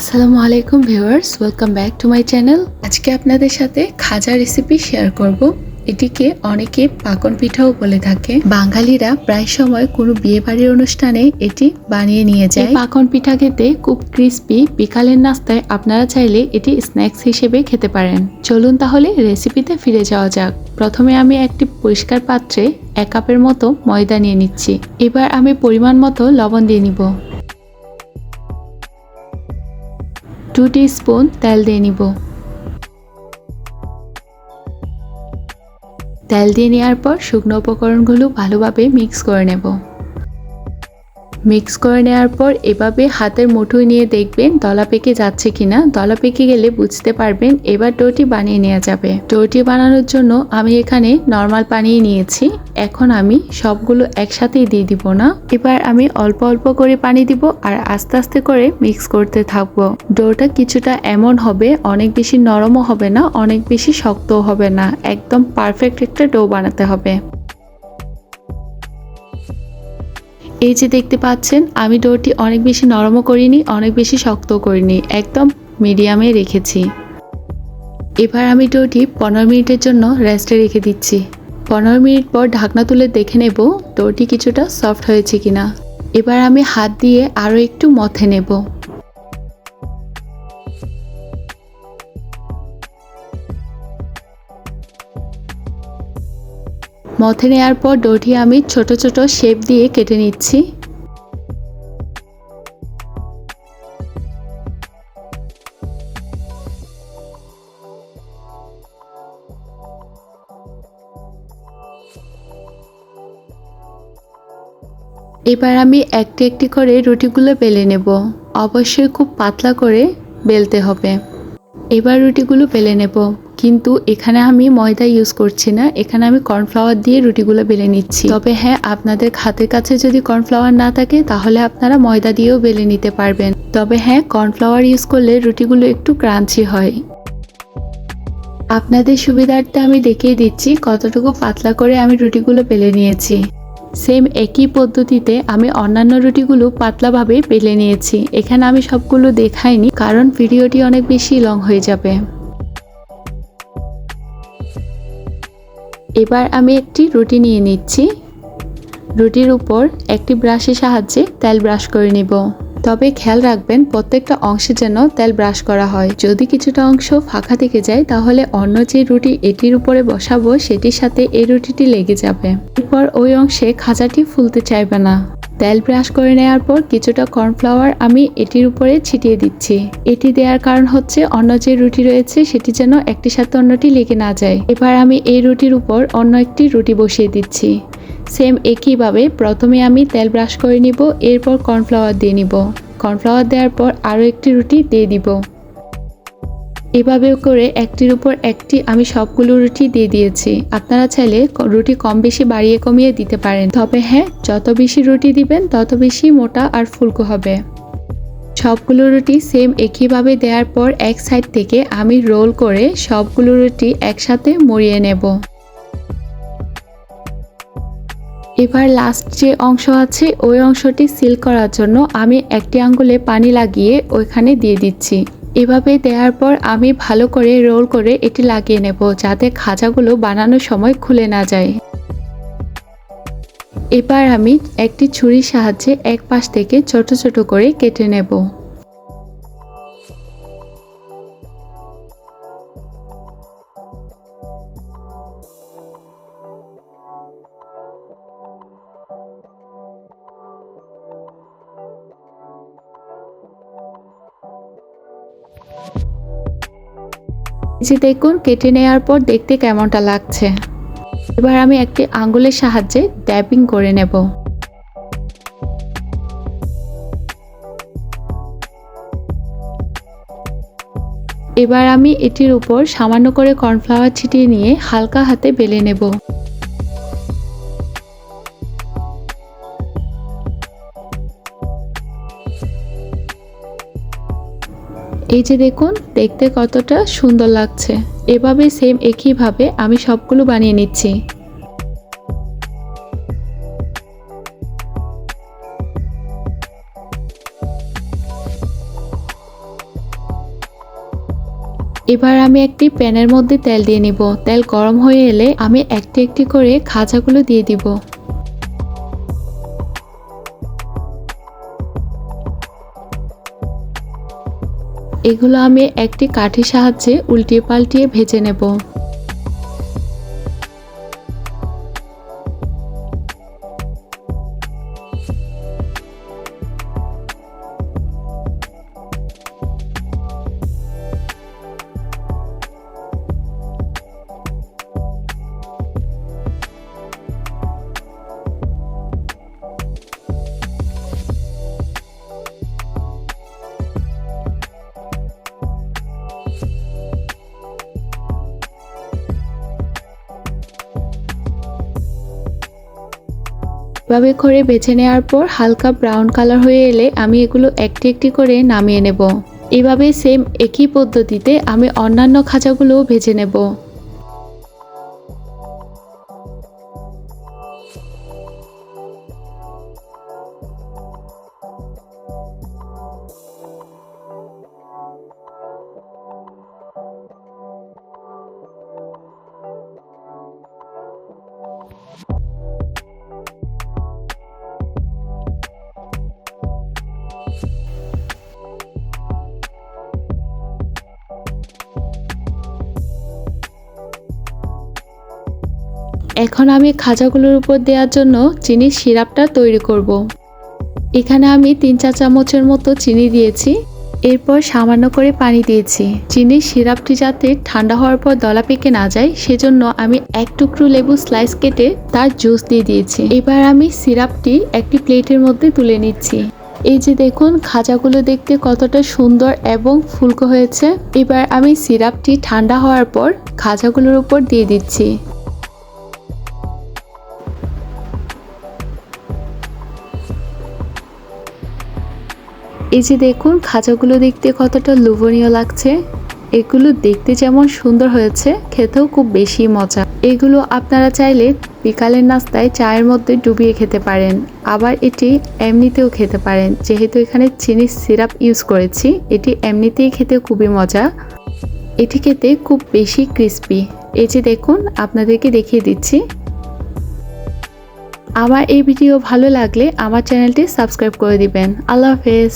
আসসালামু আলাইকুম viewers welcome back to my channel আজকে আপনাদের সাথে খাজা রেসিপি শেয়ার করব। এটিকে অনেকে পাকন পিঠাও বলে থাকে। বাঙালিরা প্রায় সময় কোনো বিয়ে বাড়ির অনুষ্ঠানে এটি বানিয়ে নিয়ে যায়। পাকন পিঠা খেতে খুব ক্রিস্পি বিকালের নাস্তায় আপনারা চাইলে এটি স্ন্যাক্স হিসেবে খেতে পারেন। চলুন তাহলে রেসিপিতে ফিরে যাওয়া যাক। প্রথমে আমি একটি পরিষ্কার পাত্রে এক কাপের মতো ময়দা নিয়ে নিচ্ছি। এবার আমি পরিমাণ মতো লবণ দিয়ে নিব। টু স্পুন তেল দিয়ে নিব। তেল দিয়ে নেওয়ার পর শুকনো উপকরণগুলো ভালোভাবে মিক্স করে নেব। মিক্স করে নেওয়ার পর এভাবে হাতের মুঠোয় নিয়ে দেখবেন দলা পেকে যাচ্ছে কিনা। দলা পেকে গেলে বুঝতে পারবেন এবার ডোটি বানিয়ে নেওয়া যাবে। ডোটি বানানোর জন্য আমি এখানে নর্মাল পানি নিয়েছি। এখন আমি সবগুলো একসাথেই দিয়ে দিব না। এবার আমি অল্প অল্প করে পানি দিব আর আস্তে আস্তে করে মিক্স করতে থাকব। ডোটা কিছুটা এমন হবে, অনেক বেশি নরমও হবে না, অনেক বেশি শক্তও হবে না। একদম পারফেক্ট একটা ডো বানাতে হবে। এই যে দেখতে পাচ্ছেন, আমি ডোরটি অনেক বেশি নরমও করিনি, অনেক বেশি শক্ত করিনি, একদম মিডিয়ামে রেখেছি। এবার আমি ডোরটি পনেরো মিনিটের জন্য রেস্টে রেখে দিচ্ছি। পনেরো মিনিট পর ঢাকনা তুলে দেখে নেব ডোরটি কিছুটা সফট হয়েছে কিনা। এবার আমি হাত দিয়ে আরও একটু মথে নেব। মথে নেওয়ার পর ডোটি আমি ছোট ছোট শেপ দিয়ে কেটে নিচ্ছি। এবার আমি একটি একটি করে রুটিগুলো বেলে নেব। অবশ্যই খুব পাতলা করে বেলতে হবে। এবার রুটিগুলো বেলে নেব। কিন্তু এখানে আমি ময়দা ইউজ করছি না। এখানে আমি কর্নফ্লাওয়ার দিয়ে রুটিগুলো বেলে নিচ্ছি। তবে হ্যাঁ আপনাদের হাতের কাছে যদি কর্নফ্লাওয়ার না থাকে, তাহলে আপনারা ময়দা দিয়েও বেলে নিতে পারবেন। তবে হ্যাঁ কর্নফ্লাওয়ার ইউজ করলে রুটিগুলো একটু ক্রাঞ্চি হয়। আপনাদের সুবিধার্থে আমি দেখিয়ে দিচ্ছি কতটুকু পাতলা করে আমি রুটিগুলো বেলে নিয়েছি। সেম একই পদ্ধতিতে আমি অন্যান্য রুটিগুলো পাতলাভাবে বেলে নিয়েছি। এখানে আমি সবগুলো দেখাইনি, কারণ ভিডিওটি অনেক বেশি লং হয়ে যাবে। এবার আমি একটি রুটি নিয়ে নিচ্ছি। রুটির উপর একটি ব্রাশের সাহায্যে তেল ব্রাশ করে নেব। তবে খেয়াল রাখবেন, প্রত্যেকটা অংশে যেন তেল ব্রাশ করা হয়। যদি কিছুটা অংশ ফাঁকা থেকে যায়, তাহলে অন্য যে রুটি এটির উপরে বসাবো, সেটির সাথে এই রুটিটি লেগে যাবে। এরপর ওই অংশে খাজাটি ফুলতে চাইবে না। তেল ব্রাশ করে নেওয়ার পর কিছুটা কর্নফ্লাওয়ার আমি এটির উপরে ছিটিয়ে দিচ্ছি। এটি দেওয়ার কারণ হচ্ছে অন্য যে রুটি রয়েছে, সেটি যেন একটির সাথে অন্যটি লেগে না যায়। এবার আমি এই রুটির উপর অন্য একটি রুটি বসিয়ে দিচ্ছি। সেম একইভাবে প্রথমে আমি তেল ব্রাশ করে নিব, এরপর কর্নফ্লাওয়ার দিয়ে নিব। কর্নফ্লাওয়ার দেওয়ার পর আরও একটি রুটি দিয়ে দিব। এভাবেও করে একটির উপর একটি আমি সবগুলো রুটি দিয়ে দিয়েছি। আপনারা চাইলে রুটি কম বেশি বাড়িয়ে কমিয়ে দিতে পারেন। তবে হ্যাঁ যত বেশি রুটি দিবেন, তত বেশি মোটা আর ফুলকো হবে। সবগুলো রুটি সেম একইভাবে দেওয়ার পর এক সাইড থেকে আমি রোল করে সবগুলো রুটি একসাথে মরিয়ে নেব। এবার লাস্ট যে অংশ আছে, ওই অংশটি সিল করার জন্য আমি একটি আঙ্গুলে পানি লাগিয়ে ওইখানে দিয়ে দিচ্ছি। এভাবে দেওয়ার পর আমি ভালো করে রোল করে এটি লাগিয়ে নেব যাতে খাজাগুলো বানানোর সময় খুলে না যায়। এবার আমি একটি ছুরির সাহায্যে এক পাশ থেকে ছোট ছোট করে কেটে নেব। যে দেখুন, কেটে নেওয়ার পর দেখতে কেমনটা লাগছে। এবার আমি একটি আঙ্গুলের সাহায্যে ড্যাপিং করে নেব। এবার আমি এটির উপর সামান্য করে কর্নফ্লাওয়ার ছিটিয়ে নিয়ে হালকা হাতে বেলে নেব। এই যে দেখুন, দেখতে কতটা সুন্দর লাগছে। এভাবে সেম একইভাবে আমি সবগুলো বানিয়ে নিচ্ছি। এবার আমি একটি প্যানের মধ্যে তেল দিয়ে নিব। তেল গরম হয়ে এলে আমি একটি একটি করে খাজাগুলো দিয়ে দিব। এগুলো আমি একটি কাঠির সাহায্যে উল্টিয়ে পাল্টিয়ে ভেজে নেব। এভাবে করে বেছে নেওয়ার পর হালকা ব্রাউন কালার হয়ে এলে আমি এগুলো একটি একটি করে নামিয়ে নেব। এভাবে সেম একই পদ্ধতিতে আমি অন্যান্য খাঁচাগুলোও ভেজে নেব। এখন আমি খাজাগুলোর উপর দেওয়ার জন্য চিনির সিরাপটা তৈরি করব। এখানে আমি তিন চা চামচের মতো চিনি দিয়েছি। এরপর সামান্য করে পানি দিয়েছি। চিনির সিরাপটি যাতে ঠান্ডা হওয়ার পর দলা পেকে না যায়, সেজন্য আমি এক টুকরো লেবু স্লাইস কেটে তার জুস দিয়ে দিয়েছি। এবার আমি সিরাপটি একটি প্লেটের মধ্যে তুলে নিচ্ছি। এই যে দেখুন, খাজাগুলো দেখতে কতটা সুন্দর এবং ফুলকো হয়েছে। এবার আমি সিরাপটি ঠান্ডা হওয়ার পর খাজাগুলোর উপর দিয়ে দিচ্ছি। এই যে দেখুন, খাঁচাগুলো দেখতে কতটা লোভনীয় লাগছে। এগুলো দেখতে যেমন সুন্দর হয়েছে, খেতেও খুব বেশি মজা। এগুলো আপনারা চাইলে বিকালের নাস্তায় চায়ের মধ্যে ডুবিয়ে খেতে পারেন। আবার এটি এমনিতেও খেতে পারেন। যেহেতু এখানে চিনির সিরাপ ইউজ করেছি, এটি এমনিতেই খেতে খুবই মজা। এটি খেতে খুব বেশি ক্রিস্পি। এই যে দেখুন, আপনাদেরকে দেখিয়ে দিচ্ছি। আমার এই ভিডিও ভালো লাগলে আমার চ্যানেলটি সাবস্ক্রাইব করে দিবেন। আল্লাহ হাফেজ।